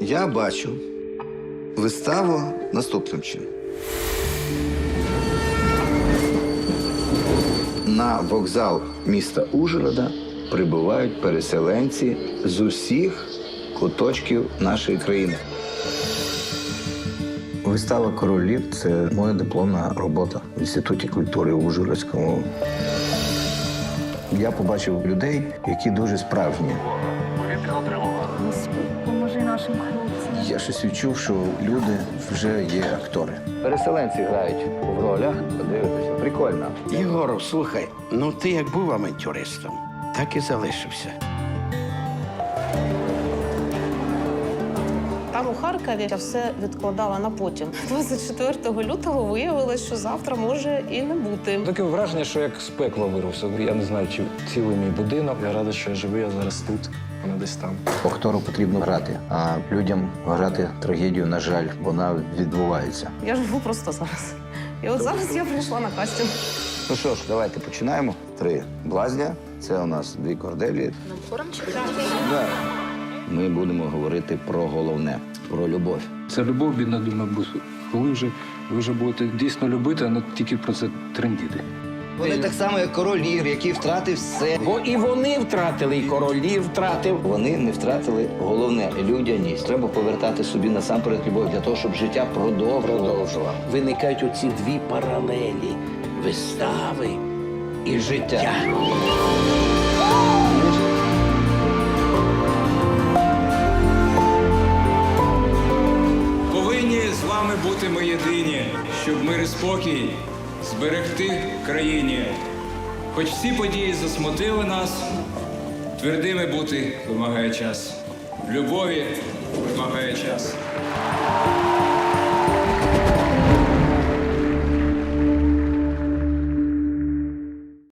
Я бачу виставу наступним чином. На вокзал міста Ужгорода прибувають переселенці з усіх куточків нашої країни. Вистава королів це моя дипломна робота в Інституті культури в Ужгородському. Я побачив людей, які дуже справжні. Господи, поможи нашим хлопцям. Я щось відчув, що люди вже є актори. Переселенці грають в ролях. Подивитися, прикольно. Єгоров, слухай, ну ти як був авантюристом, так і залишився. Там у Харкові я все відкладала на потім. 24 лютого виявилось, що завтра може і не бути. Таке враження, що як з пекла вирвався. Я не знаю, чи цілий мій будинок. Я радий, що я живий, я зараз тут, а не десь там. Актору потрібно грати, а людям грати трагедію, на жаль, вона відбувається. Я живу просто зараз. І от зараз я прийшла на кастинг. Ну що ж, давайте починаємо. Три блазня. Це у нас дві корделі. Да. Ми будемо говорити про головне про любов. Це любов, бідна дума бусу. Коли вже ви вже будете дійсно любити, а не тільки про це трендіти. Вони так само, як король Лір, який втратив все. Бо і вони втратили, і королі втратив. Вони не втратили головне людяність. Треба повертати собі насамперед любов для того, щоб життя продовжувало. Виникають оці дві паралелі вистави і життя. Єдині, щоб мир і спокій зберегти країні. Хоч всі події засмутили нас, твердими бути вимагає час. Любові вимагає час.